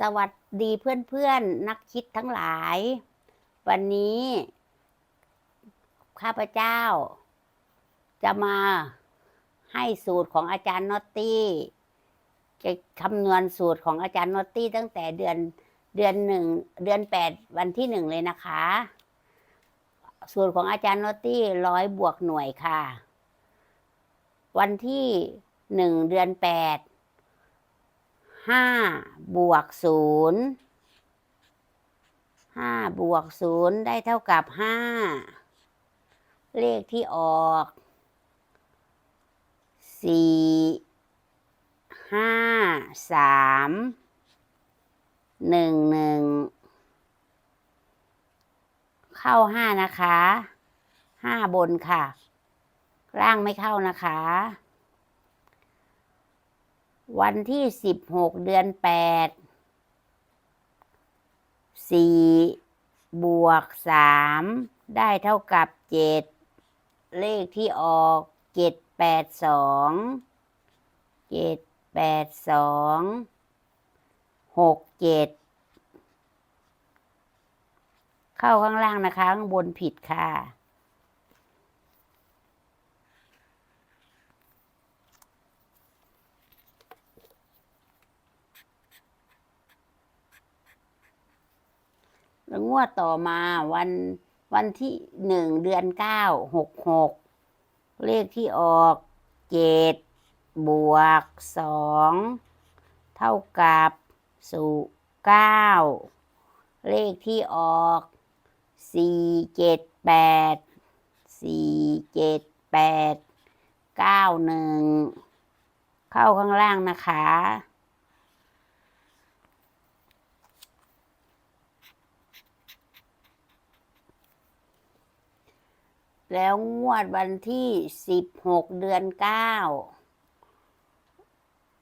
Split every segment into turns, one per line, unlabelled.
สวัสดีเพื่อนๆนักคิดทั้งหลาย วันนี้ ข้าพเจ้า จะมาให้สูตรของอาจารย์นอตตี้จะคำนวณสูตรของอาจารย์นอตตี้ตั้งแต่เดือนเดือนหนึ่งเดือนแปดวันที่หนึ่งเลยนะคะ สูตรของอาจารย์นอตตี้ร้อยบวกหน่วยค่ะ วันที่หนึ่งเดือนแปด ห้าบวกศูนย์ห้าบวกศูนย์ได้เท่ากับห้าเลขที่ออกสี่ห้าสามหนึ่งหนึ่งเข้าห้านะคะห้าบนค่ะล่างไม่เข้านะคะ วันที่สิบหกเดือนแปดสี่บวกสามได้เท่ากับเจ็ดเลขที่ออกเจ็ดแปดสองเจ็ดแปดสองหกเจ็ดเข้าข้างล่างนะคะ ข้างบนผิดค่ะ แล้วงวดต่อมาวันวันที่หนึ่งเดือนเก้าหกหกเลขที่ออกเจ็ดบวกสองเท่ากับสูเก้าเลขที่ออกสี่เจ็ดแปดสี่เจ็ดแปดเก้าหนึ่งเข้าข้างล่างนะคะ แล้วงวดวันที่สิบหกเดือนเก้า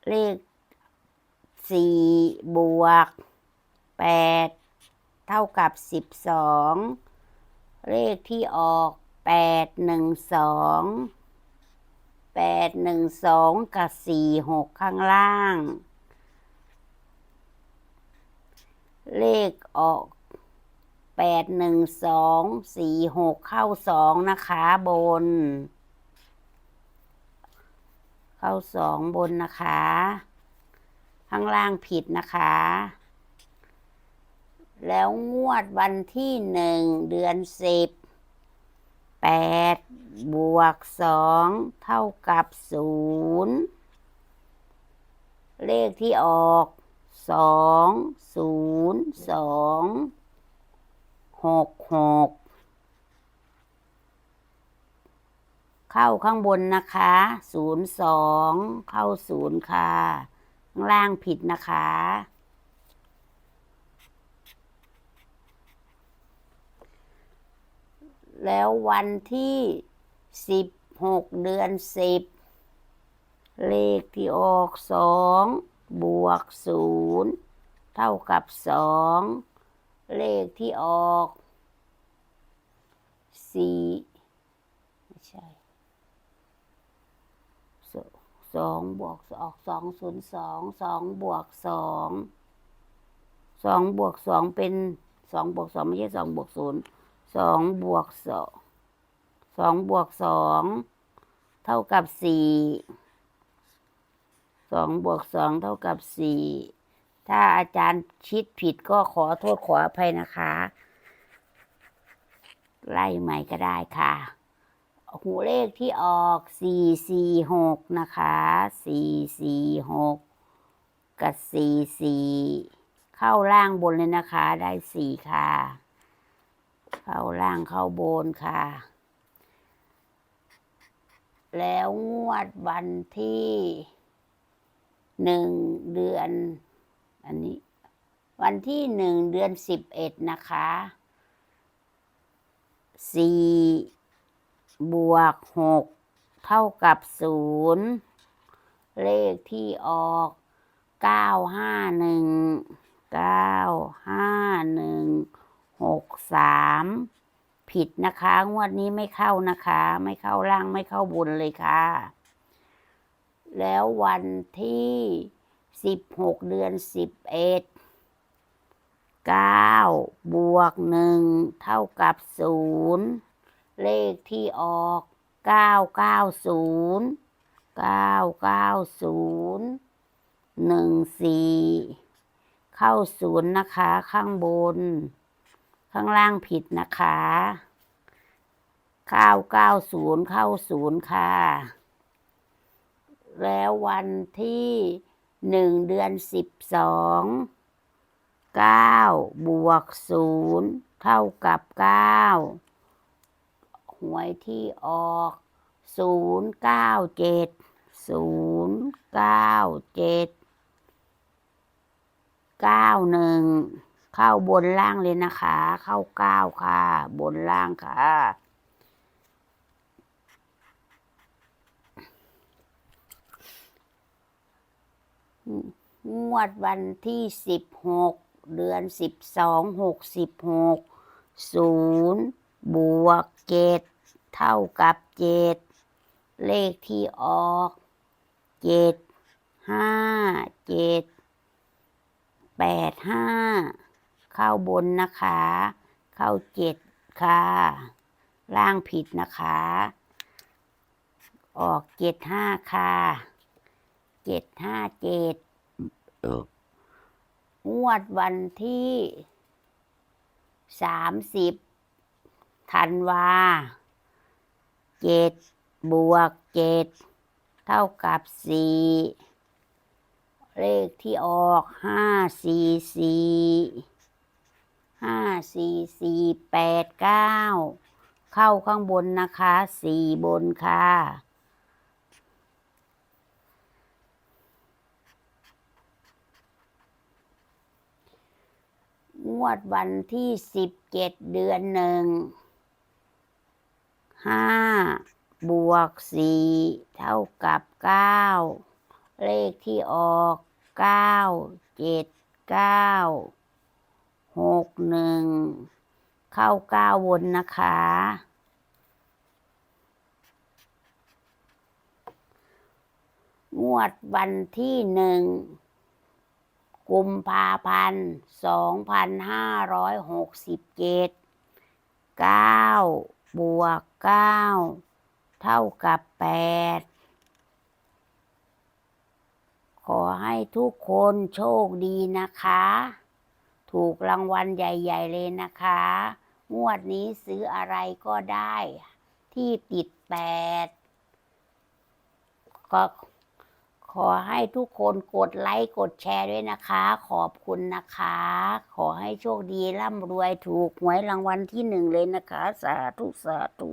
เลขสี่บวกแปดเท่ากับสิบสองเลขที่ออกแปดหนึ่งสองแปดหนึ่งสองกับสี่หกข้างล่าง เลขออก แปดหนึ่งสองสี่หกเข้าสองนะคะบน เข้าสองบนนะคะ ข้างล่างผิดนะคะ แล้วงวดวันที่หนึ่งเดือนสิบแปดบวกสองเท่ากับศูนย์เลขที่ออกสองศูนย์สอง หกหกเข้าข้างบนนะคะศูนย์สองเข้าศูนย์ค่ะ ข้างล่างผิดนะคะแล้ววันที่สิบหกเดือนสิบเลขที่ออกสองบวกศูนย์เท่ากับสอง เลขที่ออกสี่ไม่ใช่สสองบวกออกสองศูนย์สองสองบวกสองสองบวกสองเป็นสองบวกสองไม่ใช่สองบวกศูนย์สองบวกสองสองบวกสองเท่ากับสี่สองบวกสองเท่ากับสี่ ถ้าอาจารย์คิดผิดก็ขอโทษขออภัยนะคะ ไล่ใหม่ก็ได้ค่ะ หูเลขที่ออกสี่สี่หกนะคะสี่สี่หกกับสี่สี่เข้าล่างบนเลยนะคะ ได้สี่ค่ะ เข้าล่างเข้าบนค่ะ แล้วงวดวันที่หนึ่งเดือน อันนี้ วันที่หนึ่งเดือนสิบเอ็ดนะคะสี่บวกหกเท่ากับศูนย์เลขที่ออกเก้าห้าหนึ่งเก้าห้าหนึ่งหกสามผิดนะคะ งวดนี้ไม่เข้านะคะ ไม่เข้าล่างไม่เข้าบนเลยค่ะ แล้ววันที่ สิบหกเดือนสิบเอ็ดเก้าบวกหนึ่งเท่ากับศูนย์เลขที่ออกเก้าเก้าศูนย์เก้าเก้าศูนย์หนึ่งสี่เข้าศูนย์นะคะ ข้างบน ข้างล่างผิดนะคะเก้าเก้าศูนย์เข้าศูนย์ค่ะ แล้ววันที่ หนึ่งเดือนสิบสองเก้าบวกศูนย์เท่ากับเก้าหวยที่ออกศูนย์เก้าเจ็ดศูนย์เก้าเจ็ดเก้าหนึ่งเข้าบนล่างเลยนะคะ เข้าเก้าค่ะ บนล่างค่ะ งวดวันที่สิบหกเดือนสิบสองหกสิบหกศูนย์บวกเจ็ดเท่ากับเจ็ดเลขที่ออกเจ็ดห้าเจ็ดแปดห้าเข้าบนนะคะ เข้าเจ็ดค่ะ ล่างผิดนะคะ ออกเจ็ดห้าค่ะ เจ็ดห้าเจ็ดงวดวันที่สามสิบธันวาเจ็ดบวกเจ็ดเท่ากับสี่เลขที่ออกห้าสี่สี่ห้าสี่สี่แปดเก้าเข้าข้างบนนะคะสี่บนค่ะ งวดวันที่สิบเจ็ดเดือนหนึ่งห้าบวกสี่เท่ากับเก้าเลขที่ออกเก้าเจ็ดเก้าหกหนึ่งเข้าเก้าวนนะคะ งวดวันที่หนึ่ง กุมภาพันธ์สองพันห้าร้อยหกสิบเจ็ดเก้าบวกเก้าเท่ากับแปดขอให้ทุกคนโชคดีนะคะ ถูกรางวัลใหญ่ ๆ เลยนะคะ งวดนี้ซื้ออะไรก็ได้ ที่ติดแปดก็ ขอให้ทุกคนกดไลค์กดแชร์ด้วยนะคะ ขอบคุณนะคะ ขอให้โชคดีร่ำรวยถูกหวยรางวัลที่หนึ่งเลยนะคะ สาธุสาธุ